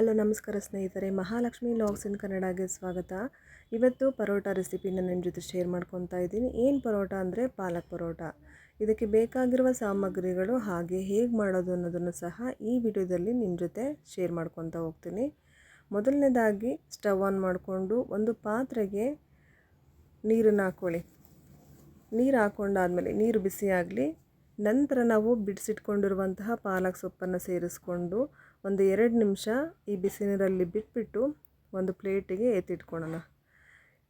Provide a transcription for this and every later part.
Hello, ನಮಸ್ಕಾರ ಸ್ನೇಹಿತರೆ. Mahalakshmi logs ಇನ್ ಕನ್ನಡಗೆ ಸ್ವಾಗತ. ಇವತ್ತು ಪರೋಟ ರೆಸಿಪಿನ ನಿಮ್ಮ ಜೊತೆ ಶೇರ್ ಮಾಡ್ಕೊತಾ ಇದ್ದೀನಿ. ಏನು ಪರೋಟ ಅಂದರೆ ಪಾಲಕ್ ಪರೋಟ. ಇದಕ್ಕೆ ಬೇಕಾಗಿರುವ ಸಾಮಗ್ರಿಗಳು ಹಾಗೆ ಹೇಗೆ ಮಾಡೋದು ಅನ್ನೋದನ್ನು ಸಹ ಈ ವಿಡಿಯೋದಲ್ಲಿ ನಿಮ್ಮ ಜೊತೆ ಶೇರ್ ಮಾಡ್ಕೊತಾ ಹೋಗ್ತೀನಿ. ಮೊದಲನೇದಾಗಿ ಸ್ಟವ್ ಆನ್ ಮಾಡಿಕೊಂಡು ಒಂದು ಪಾತ್ರೆಗೆ ನೀರನ್ನು ಹಾಕ್ಕೊಳ್ಳಿ ನೀರು ಹಾಕ್ಕೊಂಡಾದಮೇಲೆ ನೀರು ಬಿಸಿಯಾಗಲಿ ನಂತರ ನಾವು ಬಿಡಿಸಿಟ್ಕೊಂಡಿರುವಂತಹ ಪಾಲಕ್ ಸೊಪ್ಪನ್ನು ಸೇರಿಸ್ಕೊಂಡು ಒಂದು ಎರಡು ನಿಮಿಷ ಈ ಬಿಸಿನೀರಲ್ಲಿ ಬಿಟ್ಬಿಟ್ಟು ಒಂದು ಪ್ಲೇಟಿಗೆ ಎತ್ತಿಟ್ಕೊಳ್ಳೋಣ.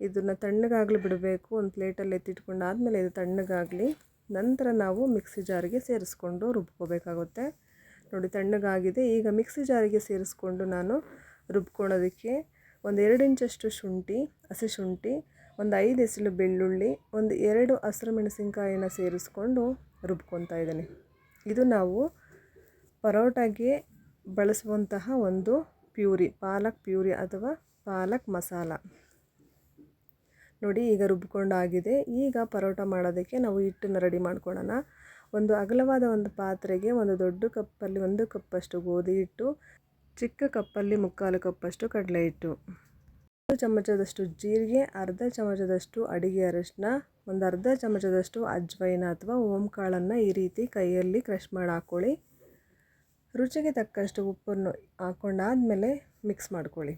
ಇದನ್ನು ತಣ್ಣಗಾಗಲಿ ಬಿಡಬೇಕು. ಒಂದು ಪ್ಲೇಟಲ್ಲಿ ಎತ್ತಿಟ್ಕೊಂಡಾದಮೇಲೆ ಇದು ತಣ್ಣಗಾಗಲಿ ನಂತರ ನಾವು ಮಿಕ್ಸಿ ಜಾರಿಗೆ ಸೇರಿಸ್ಕೊಂಡು ರುಬ್ಕೋಬೇಕಾಗುತ್ತೆ. ನೋಡಿ, ತಣ್ಣಗಾಗಿದೆ. ಈಗ ಮಿಕ್ಸಿ ಜಾರಿಗೆ ಸೇರಿಸ್ಕೊಂಡು ನಾನು ರುಬ್ಕೊಳ್ಳೋದಕ್ಕೆ ಒಂದು ಎರಡು ಇಂಚಷ್ಟು ಶುಂಠಿ, ಹಸಿ ಶುಂಠಿ ಒಂದು ಐದು ಎಸಳು ಬೆಳ್ಳುಳ್ಳಿ, ಒಂದು ಎರಡು ಹಸಿರು ಮೆಣಸಿನ್ಕಾಯಿನ ಸೇರಿಸ್ಕೊಂಡು ರುಬ್ಕೊತಾ ಇದ್ದೀನಿ. ಇದು ನಾವು ಪರೋಟಾಗೆ ಬಳಸುವಂತಹ ಒಂದು ಪ್ಯೂರಿ, ಪಾಲಕ್ ಪ್ಯೂರಿ ಅಥವಾ ಪಾಲಕ್ ಮಸಾಲ. ನೋಡಿ, ಈಗ ರುಬ್ಕೊಂಡಾಗಿದೆ ಈಗ ಪರೋಟ ಮಾಡೋದಕ್ಕೆ ನಾವು ಹಿಟ್ಟನ್ನು ರೆಡಿ ಮಾಡ್ಕೊಳ್ಳೋಣ. ಒಂದು ಅಗಲವಾದ ಒಂದು ಪಾತ್ರೆಗೆ ಒಂದು ದೊಡ್ಡ ಕಪ್ಪಲ್ಲಿ ಒಂದು ಕಪ್ಪಷ್ಟು ಗೋಧಿ ಹಿಟ್ಟು, ಚಿಕ್ಕ ಕಪ್ಪಲ್ಲಿ ಮುಕ್ಕಾಲು ಕಪ್ಪಷ್ಟು ಕಡಲೆ ಹಿಟ್ಟು. ಚಮಚದಷ್ಟು ಜೀರಿಗೆ, ಅರ್ಧ ಚಮಚದಷ್ಟು ಅಡಿಗೆ ಅರಶಿನ, ಒಂದು ಅರ್ಧ ಚಮಚದಷ್ಟು ಅಜ್ವೈನ ಅಥವಾ ಓಂಕಾಳನ್ನು ಈ ರೀತಿ ಕೈಯಲ್ಲಿ ಕ್ರಷ್ ಮಾಡಿ ಹಾಕ್ಕೊಳ್ಳಿ ರುಚಿಗೆ ತಕ್ಕಷ್ಟು ಉಪ್ಪನ್ನು ಹಾಕ್ಕೊಂಡಾದಮೇಲೆ ಮಿಕ್ಸ್ ಮಾಡ್ಕೊಳ್ಳಿ.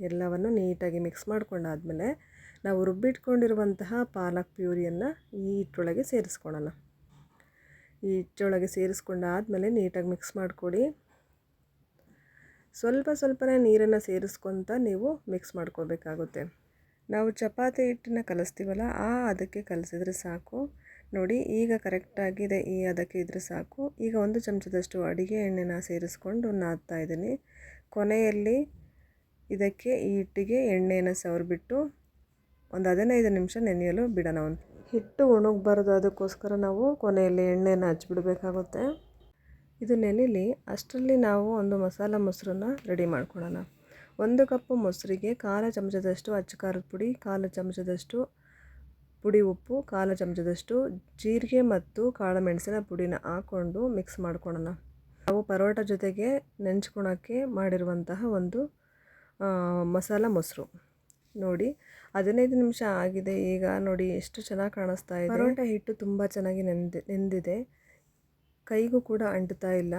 ಎಲ್ಲವನ್ನು ನೀಟಾಗಿ ಮಿಕ್ಸ್ ಮಾಡ್ಕೊಂಡಾದಮೇಲೆ ನಾವು ರುಬ್ಬಿಟ್ಕೊಂಡಿರುವಂತಹ ಪಾಲಕ್ ಪ್ಯೂರಿಯನ್ನು ಈ ಹಿಟ್ಟೊಳಗೆ ಸೇರಿಸ್ಕೊಳ್ಳೋಣ. ಈ ಹಿಟ್ಟೊಳಗೆ ಸೇರಿಸ್ಕೊಂಡಾದಮೇಲೆ ನೀಟಾಗಿ ಮಿಕ್ಸ್ ಮಾಡ್ಕೊಳ್ಳಿ. ಸ್ವಲ್ಪ ಸ್ವಲ್ಪನೇ ನೀರನ್ನು ಸೇರಿಸ್ಕೊತ ನೀವು ಮಿಕ್ಸ್ ಮಾಡ್ಕೋಬೇಕಾಗುತ್ತೆ. ನಾವು ಚಪಾತಿ ಹಿಟ್ಟನ್ನ ಕಲಿಸ್ತೀವಲ್ಲ, ಆ ಅದಕ್ಕೆ ಕಲಿಸಿದ್ರೆ ಸಾಕು. ನೋಡಿ, ಈಗ ಕರೆಕ್ಟಾಗಿದೆ ಈ ಅದಕ್ಕೆ ಇದ್ರೆ ಸಾಕು. ಈಗ ಒಂದು ಚಮಚದಷ್ಟು ಅಡುಗೆ ಎಣ್ಣೆನ ಸೇರಿಸ್ಕೊಂಡು ನಾದ್ತಾ ಇದ್ದೀನಿ. ಕೊನೆಯಲ್ಲಿ ಇದಕ್ಕೆ ಈ ಹಿಟ್ಟಿಗೆ ಎಣ್ಣೆಯನ್ನು ಸವರ್ಬಿಟ್ಟು ಒಂದು ಹದಿನೈದು ನಿಮಿಷ ನೆನೆಯಲು ಬಿಡೋಣ. ಒಂದು ಹಿಟ್ಟು ಒಣಗಬಾರ್ದು, ಅದಕ್ಕೋಸ್ಕರ ನಾವು ಕೊನೆಯಲ್ಲಿ ಎಣ್ಣೆಯನ್ನು ಹಚ್ಬಿಡ್ಬೇಕಾಗುತ್ತೆ. ಇದು ನೆನೆಲಿ ಅಷ್ಟರಲ್ಲಿ ನಾವು ಒಂದು ಮಸಾಲ ಮೊಸರನ್ನ ರೆಡಿ ಮಾಡ್ಕೊಳ್ಳೋಣ. ಒಂದು ಕಪ್ಪು ಮೊಸರಿಗೆ ಕಾಲು ಚಮಚದಷ್ಟು ಅಚ್ಚ ಖಾರದ ಪುಡಿ, ಕಾಲು ಚಮಚದಷ್ಟು ಪುಡಿ ಉಪ್ಪು, ಕಾಲು ಚಮಚದಷ್ಟು ಜೀರಿಗೆ ಮತ್ತು ಕಾಳು ಮೆಣಸಿನ ಪುಡಿನ ಹಾಕ್ಕೊಂಡು ಮಿಕ್ಸ್ ಮಾಡ್ಕೊಳ್ಳೋಣ. ನಾವು ಪರೋಟ ಜೊತೆಗೆ ನೆಂಚ್ಕೊಳಕ್ಕೆ ಮಾಡಿರುವಂತಹ ಒಂದು ಮಸಾಲ ಮೊಸರು. ನೋಡಿ, ಹದಿನೈದು ನಿಮಿಷ ಆಗಿದೆ. ಈಗ ನೋಡಿ, ಎಷ್ಟು ಚೆನ್ನಾಗಿ ಕಾಣಿಸ್ತಾ ಇದೆ. ಪರೋಟ ಹಿಟ್ಟು ತುಂಬ ಚೆನ್ನಾಗಿ ನೆಂದಿ, ನೆಂದಿದೆ. ಕೈಗೂ ಕೂಡ ಅಂಟುತ್ತಾ ಇಲ್ಲ.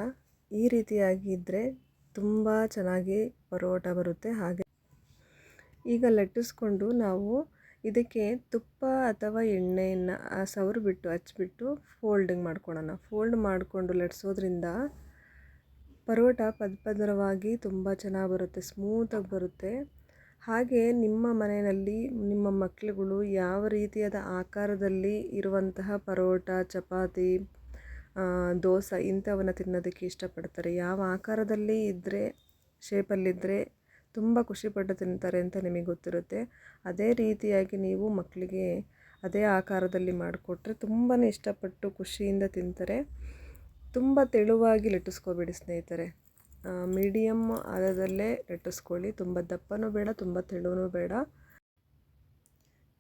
ಈ ರೀತಿಯಾಗಿ ಇದ್ದರೆ ತುಂಬ ಚೆನ್ನಾಗಿ ಪರೋಟ ಬರುತ್ತೆ ಹಾಗೆ. ಈಗ ಲಟ್ಟಿಸ್ಕೊಂಡು ನಾವು ಇದಕ್ಕೆ ತುಪ್ಪ ಅಥವಾ ಎಣ್ಣೆಯನ್ನು ಸವರು ಬಿಟ್ಟು ಹಚ್ಬಿಟ್ಟು ಫೋಲ್ಡಿಂಗ್ ಮಾಡ್ಕೊಳ್ಳೋಣ ಫೋಲ್ಡ್ ಮಾಡಿಕೊಂಡು ಲಟ್ಸೋದ್ರಿಂದ ಪರೋಟ ಪದಪದರವಾಗಿ ತುಂಬ ಚೆನ್ನಾಗಿ ಬರುತ್ತೆ ಸ್ಮೂತಾಗಿ ಬರುತ್ತೆ. ಹಾಗೆ ನಿಮ್ಮ ಮನೆಯಲ್ಲಿ ನಿಮ್ಮ ಮಕ್ಕಳುಗಳು ಯಾವ ರೀತಿಯಾದ ಆಕಾರದಲ್ಲಿ ಇರುವಂತಹ ಪರೋಟ, ಚಪಾತಿ ದೋಸೆ ಇಂಥವನ್ನು ತಿನ್ನೋದಕ್ಕೆ ಇಷ್ಟಪಡ್ತಾರೆ. ಯಾವ ಆಕಾರದಲ್ಲಿ ಇದ್ದರೆ ಶೇಪಲ್ಲಿದ್ದರೆ ತುಂಬ ಖುಷಿಪಟ್ಟು ತಿಂತಾರೆ ಅಂತ ನಿಮಗೆ ಗೊತ್ತಿರುತ್ತೆ. ಅದೇ ರೀತಿಯಾಗಿ ನೀವು ಮಕ್ಕಳಿಗೆ ಅದೇ ಆಕಾರದಲ್ಲಿ ಮಾಡಿಕೊಟ್ರೆ ತುಂಬಾ ಇಷ್ಟಪಟ್ಟು ಖುಷಿಯಿಂದ ತಿಂತಾರೆ. ತುಂಬ ತೆಳುವಾಗಿ ಲಟ್ಟಿಸ್ಕೋಬೇಡಿ ಸ್ನೇಹಿತರೆ. ಮೀಡಿಯಮ್ ಆದದಲ್ಲೇ ಲಟ್ಟಿಸ್ಕೊಳ್ಳಿ. ತುಂಬ ದಪ್ಪನೂ ಬೇಡ, ತುಂಬ ತೆಳುವೂ ಬೇಡ.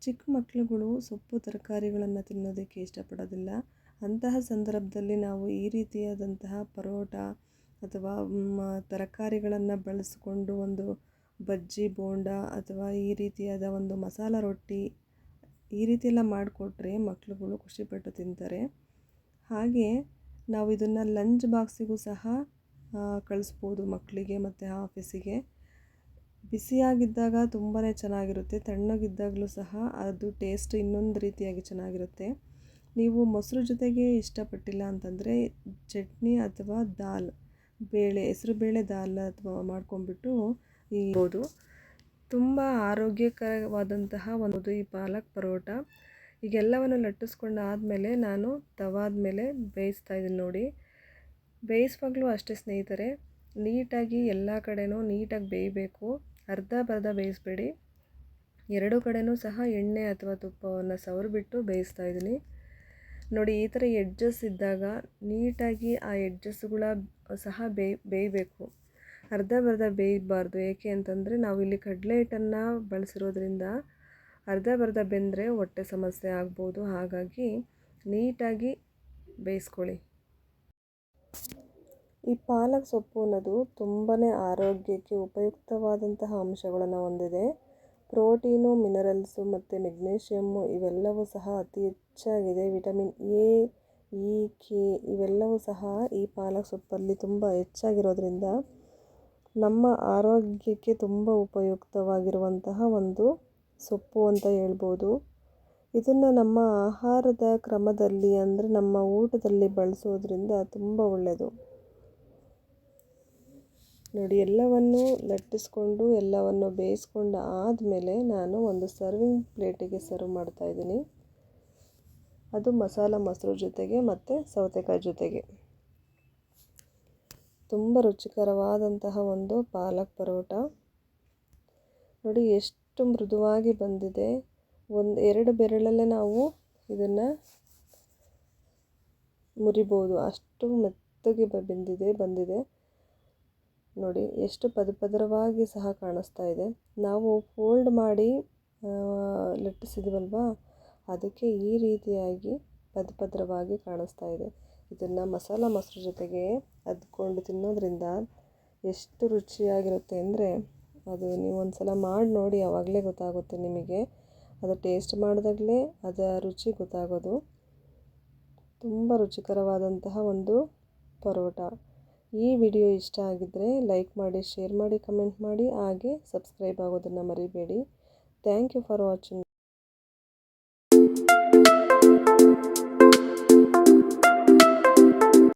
ಚಿಕ್ಕ ಮಕ್ಕಳುಗಳು ಸೊಪ್ಪು ತರಕಾರಿಗಳನ್ನು ತಿನ್ನೋದಕ್ಕೆ ಇಷ್ಟಪಡೋದಿಲ್ಲ. ಅಂತಹ ಸಂದರ್ಭದಲ್ಲಿ ನಾವು ಈ ರೀತಿಯಾದಂತಹ ಪರೋಟ ಅಥವಾ ತರಕಾರಿಗಳನ್ನು ಬಳಸಿಕೊಂಡು ಒಂದು ಬಜ್ಜಿ, ಬೋಂಡ ಅಥವಾ ಈ ರೀತಿಯಾದ ಒಂದು ಮಸಾಲ ರೊಟ್ಟಿ ಈ ರೀತಿಯೆಲ್ಲ ಮಾಡಿಕೊಟ್ರೆ ಮಕ್ಕಳುಗಳು ಖುಷಿಪಟ್ಟು ತಿಂತಾರೆ. ಹಾಗೆ ನಾವು ಇದನ್ನು ಲಂಚ್ ಬಾಕ್ಸಿಗೂ ಸಹ ಕಳಿಸ್ಬೋದು ಮಕ್ಕಳಿಗೆ ಮತ್ತು ಆಫೀಸಿಗೆ. ಬಿಸಿಯಾಗಿದ್ದಾಗ ತುಂಬಾ ಚೆನ್ನಾಗಿರುತ್ತೆ, ತಣ್ಣಗಿದ್ದಾಗಲೂ ಸಹ ಅದು ಟೇಸ್ಟ್ ಇನ್ನೊಂದು ರೀತಿಯಾಗಿ ಚೆನ್ನಾಗಿರುತ್ತೆ. ನೀವು ಮೊಸರು ಜೊತೆಗೆ ಇಷ್ಟಪಟ್ಟಿಲ್ಲ ಅಂತಂದರೆ ಚಟ್ನಿ ಅಥವಾ ದಾಲ್, ಬೇಳೆ, ಹೆಸರು ಬೇಳೆ ದಾಲ್ ಅಥವಾ ಮಾಡ್ಕೊಂಬಿಟ್ಟು ಇರ್ಬೋದು. ತುಂಬ ಆರೋಗ್ಯಕರವಾದಂತಹ ಒಂದು ಈ ಪಾಲಕ್ ಪರೋಟ. ಈಗೆಲ್ಲವನ್ನು ಲಟ್ಟಿಸ್ಕೊಂಡು ಆದಮೇಲೆ ನಾನು ತವಾದ ಮೇಲೆ ಬೇಯಿಸ್ತಾ ಇದ್ದೀನಿ ನೋಡಿ. ಬೇಯಿಸುವಾಗಲೂ ಅಷ್ಟೇ ಸ್ನೇಹಿತರೆ, ನೀಟಾಗಿ ಎಲ್ಲ ಕಡೆನೂ ನೀಟಾಗಿ ಬೇಯಬೇಕು. ಅರ್ಧ ಬರ್ಧ ಬೇಯಿಸ್ಬೇಡಿ. ಎರಡೂ ಕಡೆನೂ ಸಹ ಎಣ್ಣೆ ಅಥವಾ ತುಪ್ಪವನ್ನು ಸವರಿಬಿಟ್ಟು ಬೇಯಿಸ್ತಾ ಇದ್ದೀನಿ. ನೋಡಿ, ಈ ಥರ ಎಡ್ಜಸ್ ಇದ್ದಾಗ ನೀಟಾಗಿ ಆ ಎಡ್ಜಸ್ಗಳ ಸಹ ಬೇಯ್ ಬೇಯಬೇಕು. ಅರ್ಧ ಬರ್ಧ ಬೇಯಬಾರ್ದು. ಏಕೆ ಅಂತಂದರೆ, ನಾವು ಇಲ್ಲಿ ಕಡಲೆ ಹಿಟ್ಟನ್ನು ಬಳಸಿರೋದ್ರಿಂದ ಅರ್ಧ ಬರ್ಧ ಬೆಂದರೆ ಹೊಟ್ಟೆ ಸಮಸ್ಯೆ ಆಗ್ಬೋದು. ಹಾಗಾಗಿ ನೀಟಾಗಿ ಬೇಯಿಸ್ಕೊಳ್ಳಿ. ಈ ಪಾಲಕ್ ಸೊಪ್ಪು ಅನ್ನೋದು ತುಂಬಾ ಆರೋಗ್ಯಕ್ಕೆ ಉಪಯುಕ್ತವಾದಂತಹ ಅಂಶಗಳನ್ನು ಹೊಂದಿದೆ. ಪ್ರೋಟೀನು, ಮಿನರಲ್ಸು ಮತ್ತು ಮೆಗ್ನೀಷಿಯಮ್ಮು ಇವೆಲ್ಲವೂ ಸಹ ಅತಿ ಹೆಚ್ಚಾಗಿದೆ. ವಿಟಮಿನ್ ಎ, ಇ, ಕೆ ಇವೆಲ್ಲವೂ ಸಹ ಈ ಪಾಲಕ್ ಸೊಪ್ಪಲ್ಲಿ ತುಂಬ ಹೆಚ್ಚಾಗಿರೋದ್ರಿಂದ ನಮ್ಮ ಆರೋಗ್ಯಕ್ಕೆ ತುಂಬ ಉಪಯುಕ್ತವಾಗಿರುವಂತಹ ಒಂದು ಸೊಪ್ಪು ಅಂತ ಹೇಳ್ಬೋದು. ಇದನ್ನು ನಮ್ಮ ಆಹಾರದ ಕ್ರಮದಲ್ಲಿ ಅಂದರೆ ನಮ್ಮ ಊಟದಲ್ಲಿ ಬಳಸೋದ್ರಿಂದ ತುಂಬ ಒಳ್ಳೆಯದು ನೋಡಿ, ಎಲ್ಲವನ್ನು ಲಟ್ಟಿಸ್ಕೊಂಡು, ಎಲ್ಲವನ್ನು ಬೇಯಿಸ್ಕೊಂಡು ಆದಮೇಲೆ ನಾನು ಒಂದು ಸರ್ವಿಂಗ್ ಪ್ಲೇಟಿಗೆ ಸರ್ವ್ ಮಾಡ್ತಾಯಿದ್ದೀನಿ ಅದು ಮಸಾಲ ಮೊಸರು ಜೊತೆಗೆ ಮತ್ತು ಸೌತೆಕಾಯಿ ಜೊತೆಗೆ. ತುಂಬ ರುಚಿಕರವಾದಂತಹ ಒಂದು ಪಾಲಕ್ ಪರೋಟ. ನೋಡಿ, ಎಷ್ಟು ಮೃದುವಾಗಿ ಬಂದಿದೆ. ಒಂದು ಎರಡು ಬೆರಳಲ್ಲೇ ನಾವು ಇದನ್ನು ಮುರಿಬೋದು. ಅಷ್ಟು ಮೆತ್ತಗೆ ಬಂದಿದೆ ಬಂದಿದೆ. ನೋಡಿ, ಎಷ್ಟು ಪದ ಪದರವಾಗಿ ಸಹ ಕಾಣಿಸ್ತಾ ಇದೆ. ನಾವು ಫೋಲ್ಡ್ ಮಾಡಿ ಲಟ್ಟಿಸಿದ್ವಲ್ವಾ? ಅದಕ್ಕೆ ಈ ರೀತಿಯಾಗಿ ಪದ ಪದರವಾಗಿ ಕಾಣಿಸ್ತಾ ಇದೆ. ಇದನ್ನು ಮಸಾಲ ಮೊಸರು ಜೊತೆಗೆ ಅದ್ಕೊಂಡು ತಿನ್ನೋದ್ರಿಂದ ಎಷ್ಟು ರುಚಿಯಾಗಿರುತ್ತೆ ಅಂದರೆ, ಅದು ನೀವು ಒಂದು ಸಲ ಮಾಡಿ ನೋಡಿ, ಯಾವಾಗಲೇ ಗೊತ್ತಾಗುತ್ತೆ ನಿಮಗೆ. ಅದು ಟೇಸ್ಟ್ ಮಾಡಿದಾಗಲೇ ಅದರ ರುಚಿ ಗೊತ್ತಾಗೋದು. ತುಂಬ ರುಚಿಕರವಾದಂತಹ ಒಂದು ಪರೋಟ. ಈ ವಿಡಿಯೋ ಇಷ್ಟ ಆಗಿದ್ದರೆ ಲೈಕ್ ಮಾಡಿ, ಶೇರ್ ಮಾಡಿ, ಕಮೆಂಟ್ ಮಾಡಿ, ಹಾಗೆ ಸಬ್ಸ್ಕ್ರೈಬ್ ಆಗೋದನ್ನು ಮರಿಬೇಡಿ. Thank you for watching.